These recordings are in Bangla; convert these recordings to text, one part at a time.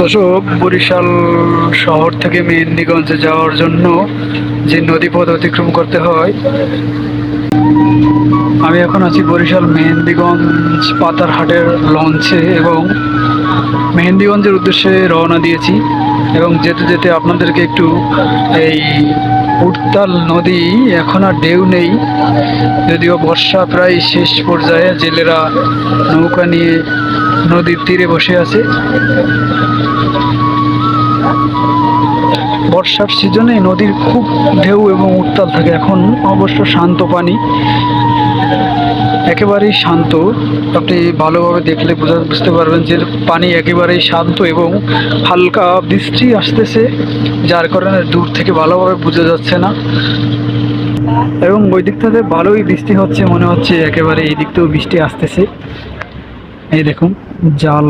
দর্শক, বরিশাল শহর থেকে মেহেন্দিগঞ্জে যাওয়ার জন্য যে নদীপথ অতিক্রম করতে হয়, আমি এখন আছি বরিশাল মেহেন্দিগঞ্জ পাতারহাটের লঞ্চে এবং মেহেন্দিগঞ্জের উদ্দেশ্যে রওনা দিয়েছি এবং যেতে যেতে আপনাদেরকে একটু এই উড়তাল নদী এখন আর ঢেউ নেই, যদিও বর্ষা প্রায় শেষ পর্যায়ে, জেলেরা নৌকা নিয়ে নদীর তীরে বসে আছে। বর্ষার সিজনে নদীর খুব ঢেউ এবং উত্তাল থাকে। এখন অবশ্য শান্ত পানি। একেবারেই শান্ত। আপনি ভালোভাবে দেখলে বোঝা বুঝতে পারবেন যে পানি একেবারেই শান্ত এবং হালকা বৃষ্টি আসতেছে, যার কারণে দূর থেকে ভালোভাবে বোঝা যাচ্ছে না। এবং ওই দিকটাতে ভালোই বৃষ্টি হচ্ছে, মনে হচ্ছে একেবারে এই দিকতেও বৃষ্টি আসতেছে। এই দেখুন, জাল।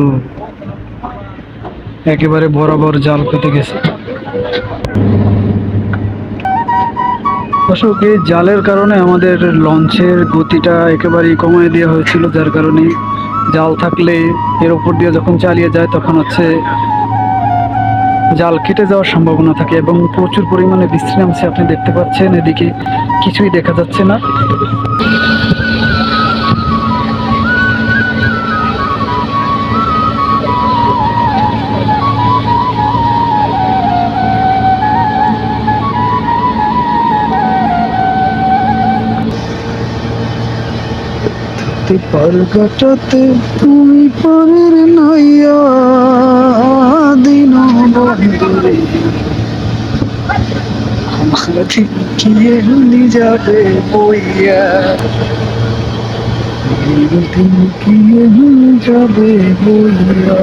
একেবারে বরাবর জাল পেতে গেছে। অশোক এই জালের কারণে আমাদের লঞ্চের গতিটা একেবারেই কমিয়ে দেওয়া হয়েছিল, যার কারণে জাল থাকলে এর উপর দিয়ে যখন চালিয়ে যায়, তখন হচ্ছে জাল কেটে যাওয়ার সম্ভাবনা থাকে এবং প্রচুর পরিমাণে বৃষ্টি নামছে আপনি দেখতে পাচ্ছেন। এদিকে কিছুই দেখা যাচ্ছে না। তুই পার কাটাতে তুমি পারের নাইয়া দিন বন্ধুরে আমার ঠিকিয়ে যাবে বইয়া। দিন যাবে বইয়া।